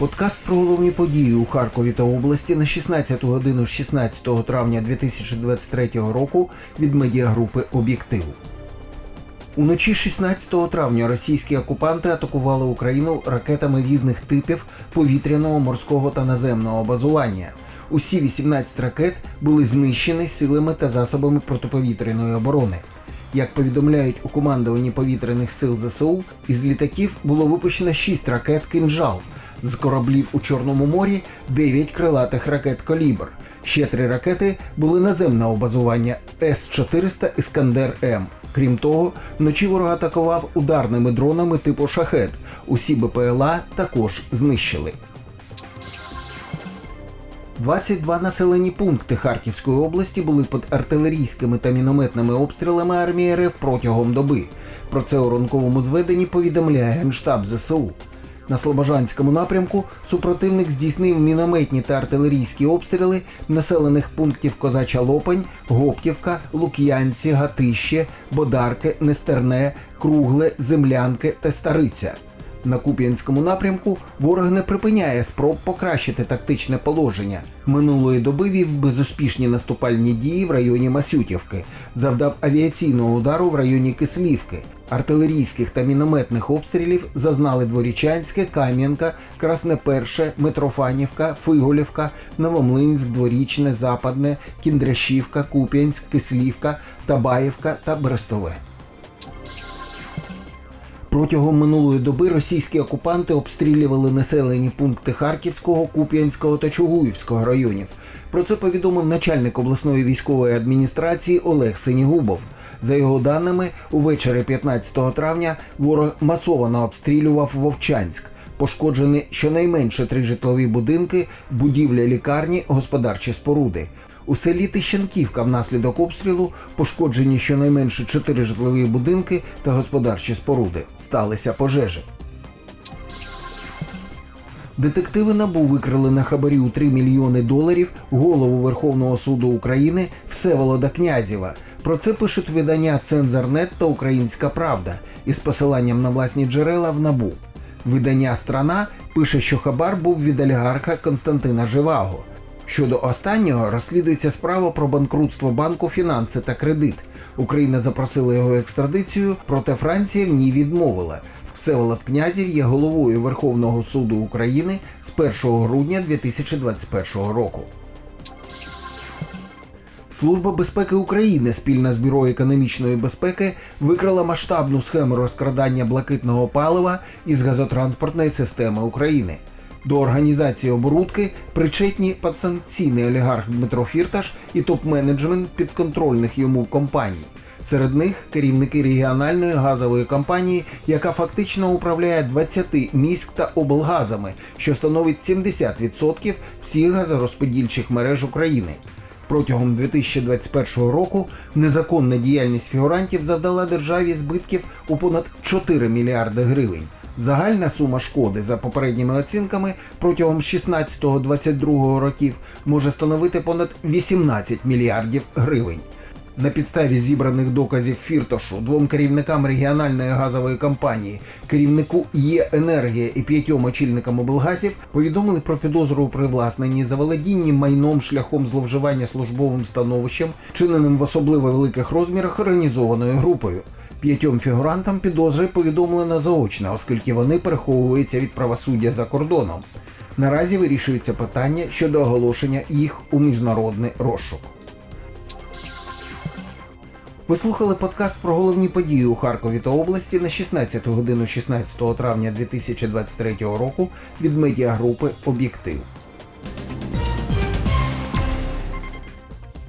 Подкаст про головні події у Харкові та області на 16 годину 16 травня 2023 року від медіагрупи Об'єктив. Уночі 16 травня російські окупанти атакували Україну ракетами різних типів повітряного, морського та наземного базування. Усі 18 ракет були знищені силами та засобами протиповітряної оборони. Як повідомляють у командуванні повітряних сил ЗСУ, із літаків було випущено 6 ракет «Кинжал», з кораблів у Чорному морі 9 крилатих ракет Колібр. Ще три ракети були наземного базування С-400 Іскандер М. Крім того, вночі ворог атакував ударними дронами типу шахет. Усі БПЛА також знищили. 22 населені пункти Харківської області були під артилерійськими та мінометними обстрілами армії РФ протягом доби. Про це у ранковому зведенні повідомляє Генштаб ЗСУ. На Слобожанському напрямку супротивник здійснив мінометні та артилерійські обстріли населених пунктів Козача Лопань, Гоптівка, Лук'янці, Гатище, Бодарки, Нестерне, Кругле, Землянки та Стариця. На Куп'янському напрямку ворог не припиняє спроб покращити тактичне положення. Минулої доби вів безуспішні наступальні дії в районі Масютівки, завдав авіаційного удару в районі Кислівки. Артилерійських та мінометних обстрілів зазнали Дворічанське, Кам'янка, Красноперше, Митрофанівка, Фиголівка, Новомлинськ, Дворічне, Западне, Кіндряшівка, Куп'янськ, Кислівка, Табаївка та Брестове. Протягом минулої доби російські окупанти обстрілювали населені пункти Харківського, Куп'янського та Чугуївського районів. Про це повідомив начальник обласної військової адміністрації Олег Синігубов. За його даними, увечері 15 травня ворог масово обстрілював Вовчанськ. Пошкоджені щонайменше три житлові будинки, будівля лікарні, господарчі споруди. У селі Тищенківка внаслідок обстрілу пошкоджені щонайменше чотири житлові будинки та господарчі споруди. Сталися пожежі. Детективи НАБУ викрили на хабарі у 3 мільйони доларів голову Верховного суду України Всеволода Князєва. Про це пишуть видання Цензорнет та Українська Правда із посиланням на власні джерела в НАБУ. Видання Страна пише, що хабар був від олігарха Константина Живаго. Щодо останнього розслідується справа про банкрутство банку фінанси та кредит. Україна запросила його екстрадицію, проте Франція в ній відмовила. Всеволод Князів є головою Верховного суду України з 1 грудня 2021 року. Служба безпеки України спільно з бюро економічної безпеки викрила масштабну схему розкрадання блакитного палива із газотранспортної системи України. До організації оборудки причетні підсанкційний олігарх Дмитро Фірташ і топ-менеджмент підконтрольних йому компаній. Серед них керівники регіональної газової компанії, яка фактично управляє 20 міськ та облгазами, що становить 70% всіх газорозподільчих мереж України. Протягом 2021 року незаконна діяльність фігурантів завдала державі збитків у понад 4 мільярди гривень. Загальна сума шкоди за попередніми оцінками протягом 16-22 років може становити понад 18 мільярдів гривень. На підставі зібраних доказів Фіртошу, двом керівникам регіональної газової компанії, керівнику є енергія і п'ятьом очільникам облгазів повідомили про підозру у привласненні заволодінні майном шляхом зловживання службовим становищем, чиненим в особливо великих розмірах організованою групою. П'ятьом фігурантам підозри повідомлено заочно, оскільки вони переховуються від правосуддя за кордоном. Наразі вирішується питання щодо оголошення їх у міжнародний розшук. Ви слухали подкаст про головні події у Харкові та області на 16 годину 16 травня 2023 року від медіагрупи Об'єктив.